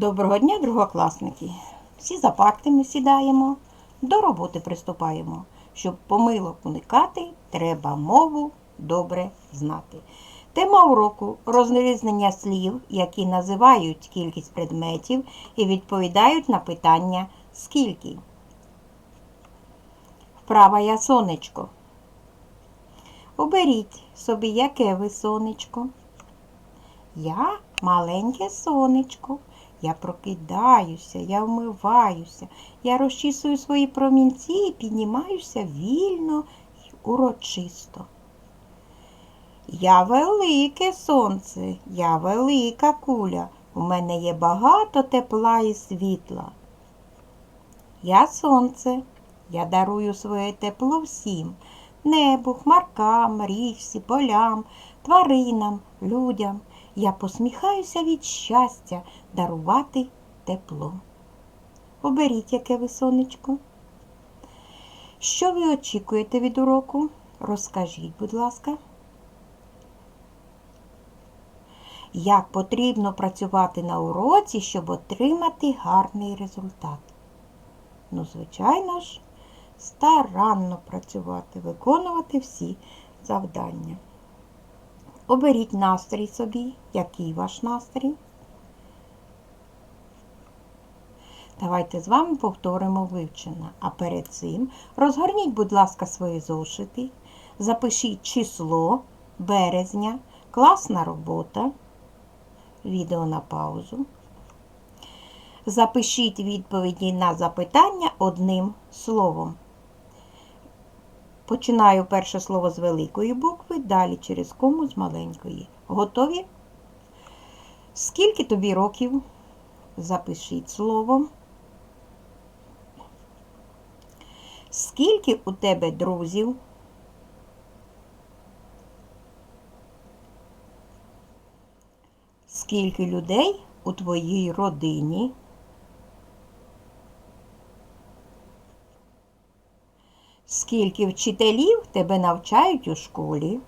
Доброго дня, другокласники! Всі за партами сідаємо, до роботи приступаємо. Щоб помилок уникати, треба мову добре знати. Тема уроку розрізнення слів, які називають кількість предметів і відповідають на питання скільки. Вправа я сонечко. Оберіть собі, яке ви сонечко. Я маленьке сонечко. Я прокидаюся, я вмиваюся, я розчісую свої промінці і піднімаюся вільно й урочисто. Я велике сонце, я велика куля. У мене є багато тепла і світла. Я сонце, я дарую своє тепло всім небу, хмаркам, річці, полям, тваринам, людям. Я посміхаюся від щастя дарувати тепло. Оберіть, яке ви сонечко. Що ви очікуєте від уроку? Розкажіть, будь ласка. Як потрібно працювати на уроці, щоб отримати гарний результат? Ну, звичайно ж, старанно працювати, виконувати всі завдання. Оберіть настрій собі. Який ваш настрій? Давайте з вами повторимо вивчення. А перед цим розгорніть, будь ласка, свої зошити. Запишіть число березня, класна робота. Відео на паузу. Запишіть відповіді на запитання одним словом. Починаю перше слово з великої букви, далі через кому з маленької. Готові? Скільки тобі років? Запишіть словом. Скільки у тебе друзів? Скільки людей у твоїй родині? Скільки вчителів тебе навчають у школі?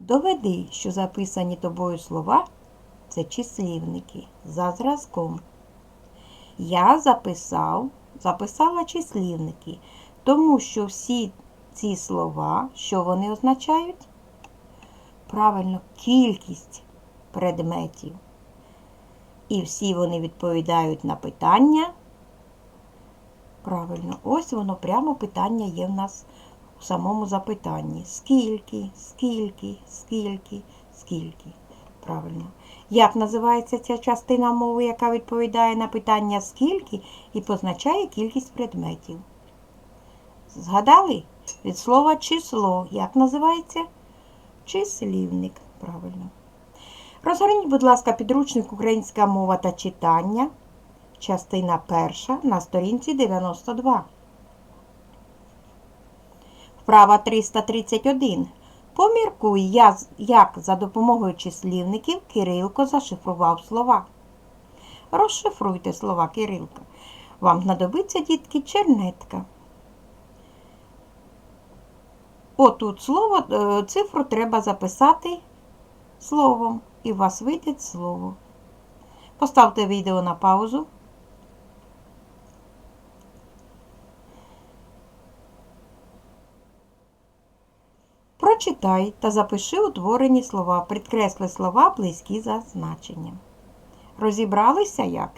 Доведи, що записані тобою слова це числівники за зразком. Я записав, записала числівники, тому що всі ці слова, що вони означають? Правильно, кількість предметів. І всі вони відповідають на питання. Правильно, ось воно прямо питання є в нас у самому запитанні. Скільки, скільки, скільки, скільки. Правильно. Як називається ця частина мови, яка відповідає на питання скільки і позначає кількість предметів? Згадали? Від слова число. Як називається? Числівник. Правильно. Розгорніть, будь ласка, підручник Українська мова та читання, частина перша на сторінці 92. Вправа 331. Поміркуй, як за допомогою числівників Кирилко зашифрував слова. Розшифруйте слова Кирилка. Вам знадобиться, дітки, чернетка. Отут слово, цифру треба записати словом і у вас вийде слово. Поставте відео на паузу. Прочитай та запиши утворені слова, підкресли слова близькі за значенням. Розібралися як?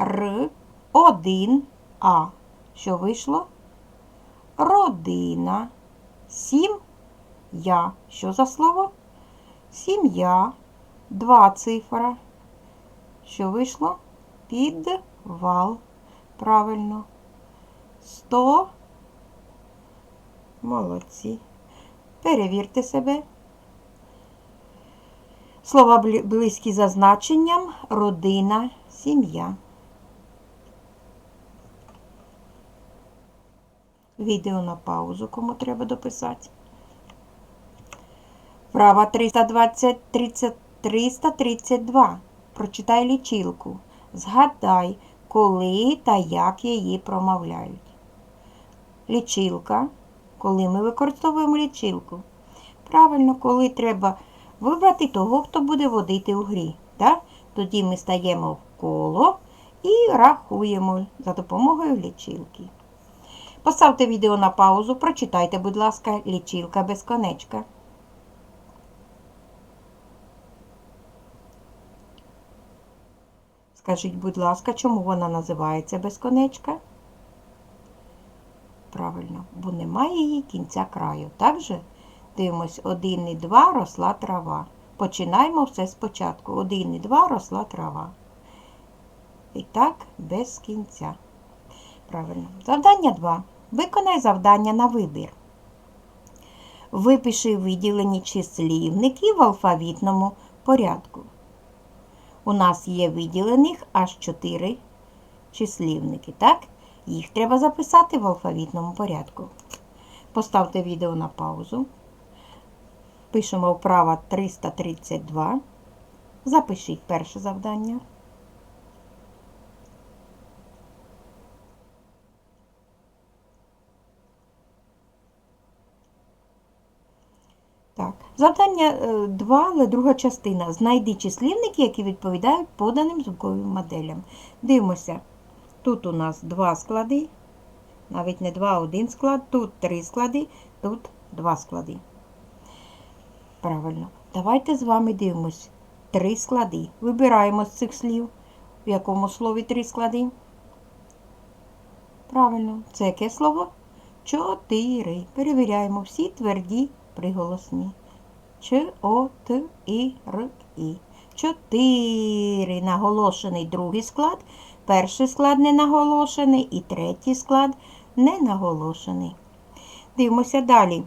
Р, один, А. Що вийшло? Родина. Сім я. Що за слово? Сім'я. Два цифра. Що вийшло? Підвал. Правильно. Сто. Молодці. Перевірте себе. Слова близькі за значенням. Родина, сім'я. Відео на паузу, кому треба дописати. Права 320, 30, 332. Прочитай лічилку. Згадай, коли та як її промовляють. Лічилка коли ми використовуємо лічилку? Правильно, коли треба вибрати того, хто буде водити у грі. Так? Тоді ми стаємо в коло і рахуємо за допомогою лічилки. Поставте відео на паузу, прочитайте, будь ласка, лічилка безконечка. Скажіть, будь ласка, чому вона називається безконечка? Правильно, бо немає її кінця краю. Так же? Дивимось, 1 і 2 росла трава. Починаємо все спочатку. 1 і 2 росла трава. І так, без кінця. Правильно. Завдання 2. Виконай завдання на вибір. Випиши виділені числівники в алфавітному порядку. У нас є виділених аж 4 числівники, так? Їх треба записати в алфавітному порядку. Поставте відео на паузу. Пишемо вправо 332. Запишіть перше завдання. Так, завдання 2, але друга частина. Знайди числівники, які відповідають поданим звуковим моделям. Дивимося. Тут у нас два склади, навіть не два, а один склад, тут три склади, тут два склади. Правильно. Давайте з вами дивимось. Три склади. Вибираємо з цих слів. В якому слові три склади? Правильно. Це яке слово? Чотири. Перевіряємо всі тверді приголосні. Ч, О, Т, І, Р, І. Чотири. Наголошений другий склад. Перший склад не наголошений і третій склад не наголошений. Дивимося далі.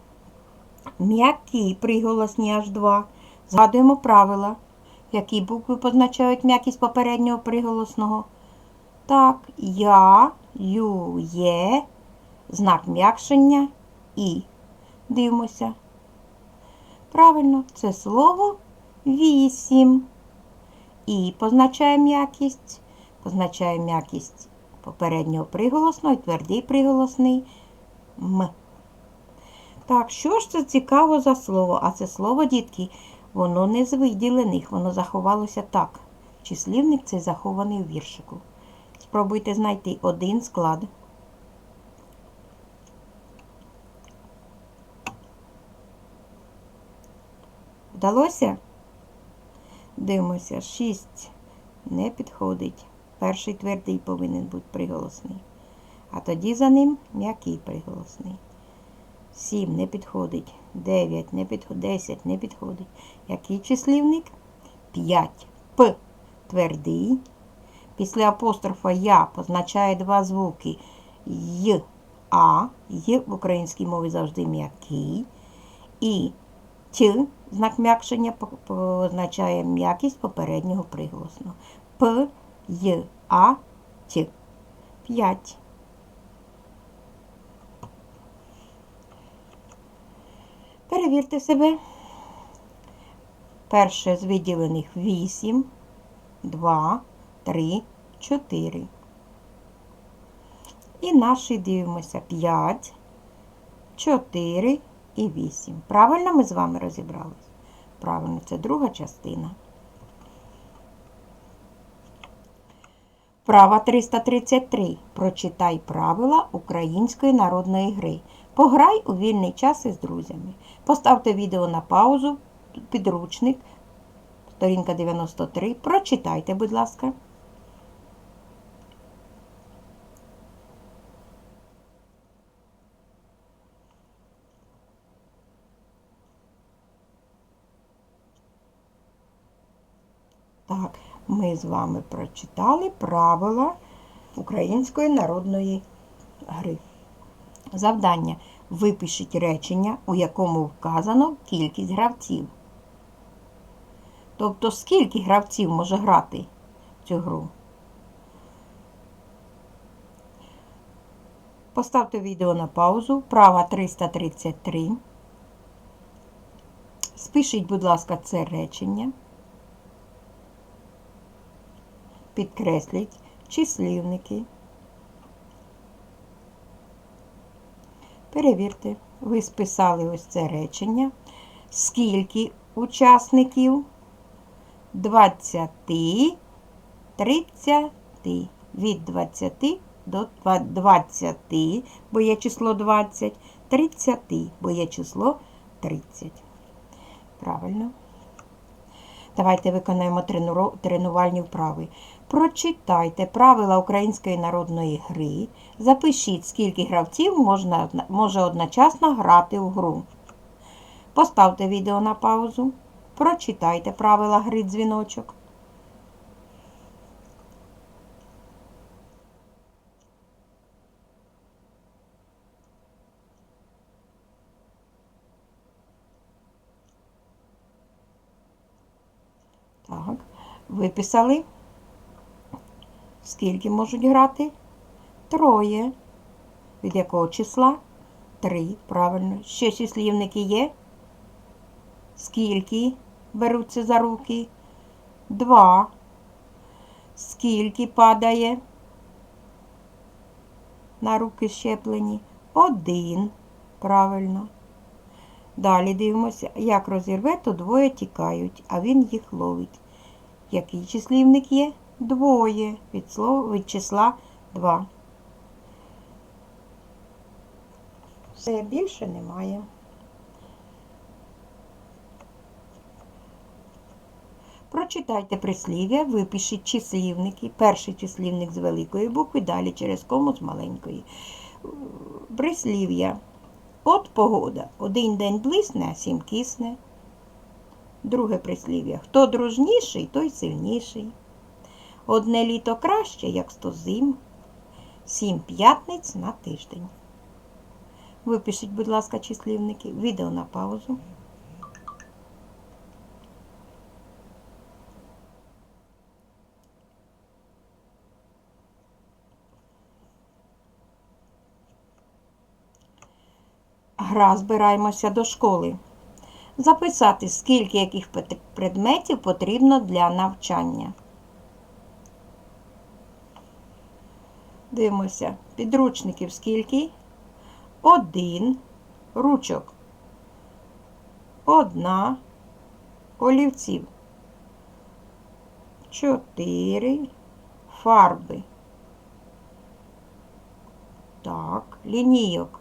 М'які приголосні аж два. Згадуємо правила. Які букви позначають м'якість попереднього приголосного? Так, я, ю, є, знак м'якшення і. Дивимося. Правильно, це слово вісім. І позначає м'якість. Позначає м'якість попереднього приголосного і твердий приголосний М. Так, що ж це цікаво за слово? А це слово, дітки, воно не з виділених, воно заховалося так. Числівник цей захований у віршику. Спробуйте знайти один склад. Вдалося? Дивимося, 6 не підходить. Перший твердий повинен бути приголосний. А тоді за ним м'який приголосний. 7 не підходить. 9 не підходить. 10 не підходить. Який числівник? 5. П. Твердий. Після апострофа Я позначає два звуки Й, А. Й в українській мові завжди м'який. І Т, знак м'якшення позначає м'якість попереднього приголосного. П, Й, А, Т. 5. Перевірте себе. Перше з виділених 8, 2, 3, 4. І наші дивимося 5, 4 і 8. Правильно ми з вами розібрались? Правильно, це друга частина. Права 333. Прочитай правила української народної гри. Пограй у вільний час із друзями. Поставте відео на паузу, підручник, сторінка 93. Прочитайте, будь ласка. Так, ми з вами прочитали правила української народної гри. Завдання. Випишіть речення, у якому вказано кількість гравців. Тобто, скільки гравців може грати в цю гру? Поставте відео на паузу. Права 333. Спишіть, будь ласка, це речення. Підкресліть числівники. Перевірте, ви списали ось це речення. Скільки учасників? 20, 30. Від 20 до 20, бо є число 20, 30, бо є число 30. Правильно. Давайте виконаємо тренувальні вправи. Прочитайте правила української народної гри. Запишіть, скільки гравців можна, може одночасно грати у гру. Поставте відео на паузу. Прочитайте правила гри дзвіночок. Так, виписали. Скільки можуть грати? Троє. Від якого числа? Три. Правильно. Ще числівники є? Скільки беруться за руки? Два. Скільки падає? На руки щеплені? Один. Правильно. Далі дивимося, як розірве, то двоє тікають, а він їх ловить. Який числівник є? Двоє. Від, слова, від числа два. Все, більше немає. Прочитайте прислів'я, випишіть числівники. Перший числівник з великої букви, далі через кому з маленької. Прислів'я. От погода. Один день блисне, а сім кисне. Друге прислів'я. Хто дружніший, той сильніший. Одне літо краще, як сто зим. Сім п'ятниць на тиждень. Випишіть, будь ласка, числівники. Відео на паузу. Гра збираємося до школи. Записати, скільки яких предметів потрібно для навчання. Дивимося. Підручників скільки? Один. Ручок. Одна. Олівців. Чотири. Фарби. Так, лінійок.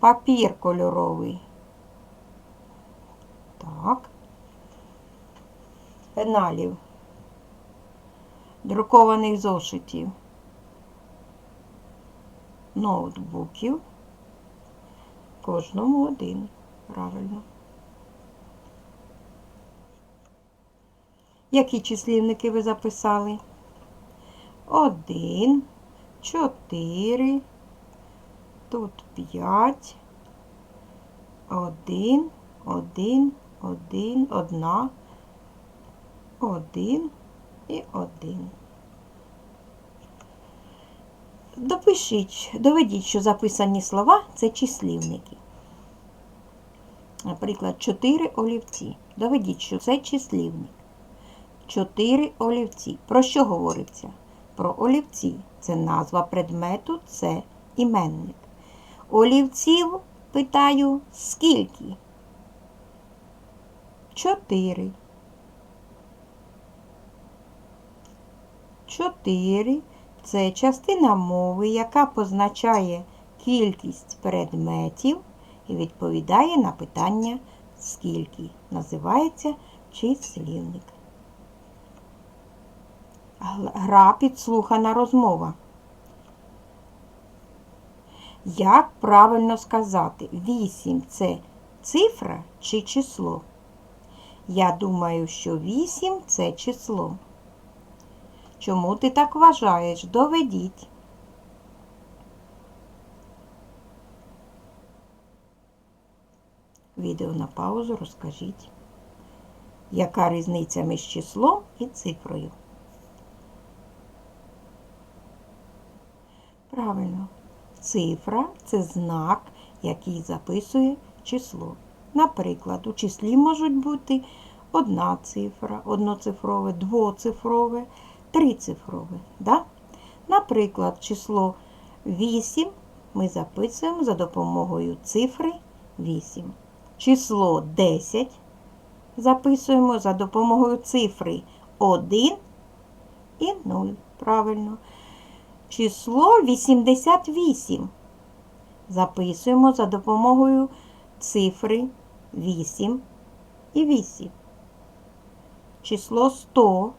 Папір кольоровий. Так. Пеналів. Друкованих зошитів. Ноутбуків. Кожному один. Правильно. Які числівники ви записали? Один, чотири, тут п'ять, один, один, один, одна, один і один. Допишіть, доведіть, що записані слова це числівники. Наприклад, чотири олівці. Доведіть, що це числівник. Чотири олівці. Про що говориться? Про олівці. Це назва предмету, це іменник. Олівців, питаю, скільки? Чотири. Чотири це частина мови, яка позначає кількість предметів і відповідає на питання скільки. Називається числівник. Гра підслухана розмова. Як правильно сказати, 8 це цифра чи число? Я думаю, що 8 це число. Чому ти так вважаєш? Доведіть. Відео на паузу розкажіть. Яка різниця між числом і цифрою? Правильно. Цифра це знак, який записує число. Наприклад, у числі можуть бути одна цифра, одноцифрове, двоцифрове, трицифрове. Да? Наприклад, число 8 ми записуємо за допомогою цифри 8. Число 10 записуємо за допомогою цифри 1 і 0. Правильно. Число 88 записуємо за допомогою цифри 8 і 8. Число 100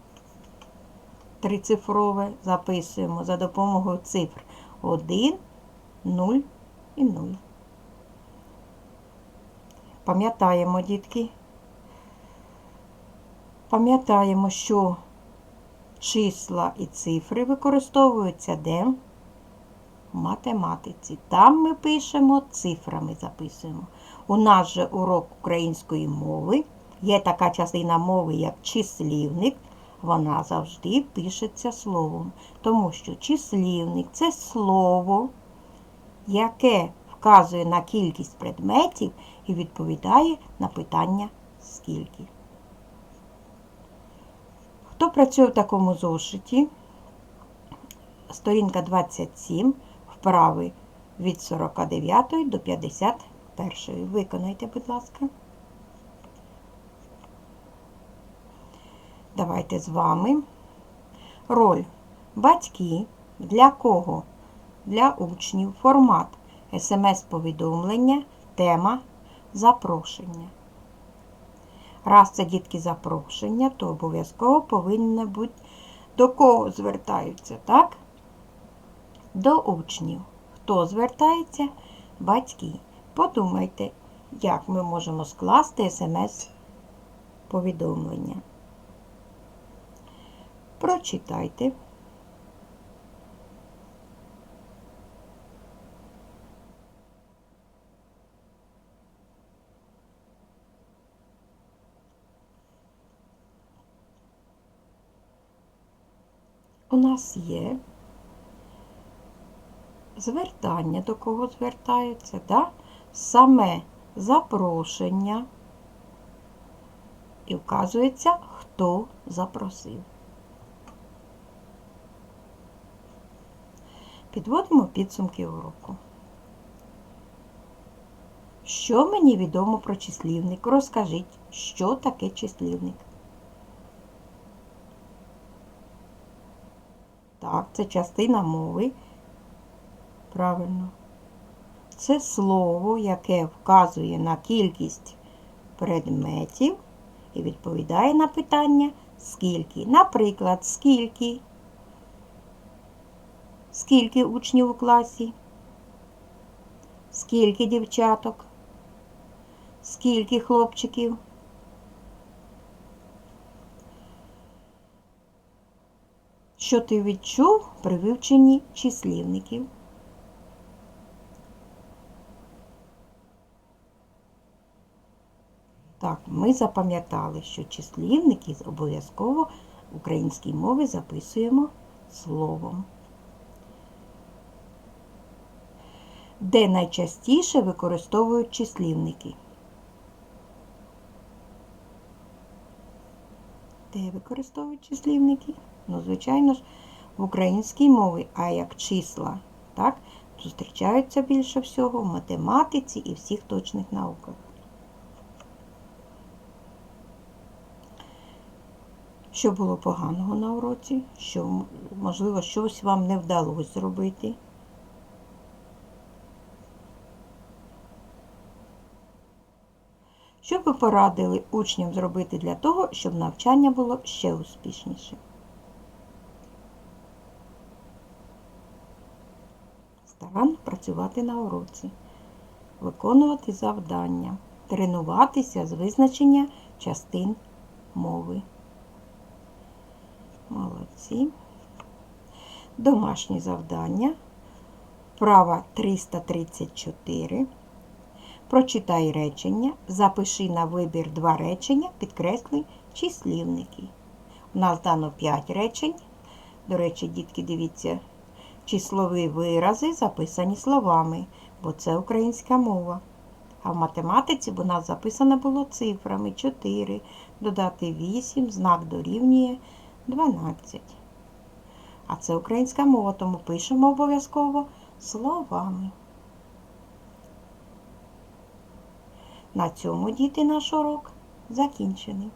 трицифрове записуємо за допомогою цифр 1, 0 і 0. Пам'ятаємо, дітки. Пам'ятаємо, що числа і цифри використовуються де? В математиці. Там ми пишемо, цифрами записуємо. У нас же урок української мови. Є така частина мови, як числівник. Вона завжди пишеться словом. Тому що числівник це слово, яке вказує на кількість предметів і відповідає на питання скільки. Хто працює в такому зошиті? Сторінка 27, вправи від 49 до 51. Виконайте, будь ласка. Давайте з вами. Роль батьки. Для кого? Для учнів. Формат смс-повідомлення, тема запрошення. Раз це дітки запрошення, то обов'язково повинно бути до кого звертаються, так? До учнів. Хто звертається? Батьки. Подумайте, як ми можемо скласти смс-повідомлення. Прочитайте. У нас є звертання, до кого звертаються, да? саме запрошення і вказується, хто запросив. Підводимо підсумки уроку. Що мені відомо про числівник? Розкажіть, що таке числівник? Так, це частина мови. Правильно. Це слово, яке вказує на кількість предметів і відповідає на питання скільки. Наприклад, скільки. Скільки учнів у класі? Скільки дівчаток? Скільки хлопчиків? Що ти відчув при вивченні числівників? Так, ми запам'ятали, що числівники обов'язково в українській мові записуємо словом. Де найчастіше використовують числівники? Де використовують числівники? Ну, звичайно ж, в українській мові, а як числа, так, зустрічаються більше всього в математиці і всіх точних науках. Що було поганого на уроці? Що, можливо, щось вам не вдалося зробити? Що б ви порадили учням зробити для того, щоб навчання було ще успішніше? Старанно працювати на уроці, виконувати завдання, тренуватися з визначення частин мови. Молодці. Домашні завдання. Вправа 334. Прочитай речення, запиши на вибір два речення, підкресли числівники. У нас дано 5 речень. До речі, дітки, дивіться, числові вирази записані словами, бо це українська мова. А в математиці у нас записано було цифрами 4, додати 8, знак дорівнює 12. А це українська мова, тому пишемо обов'язково словами. На цьому діти наш урок закінчений.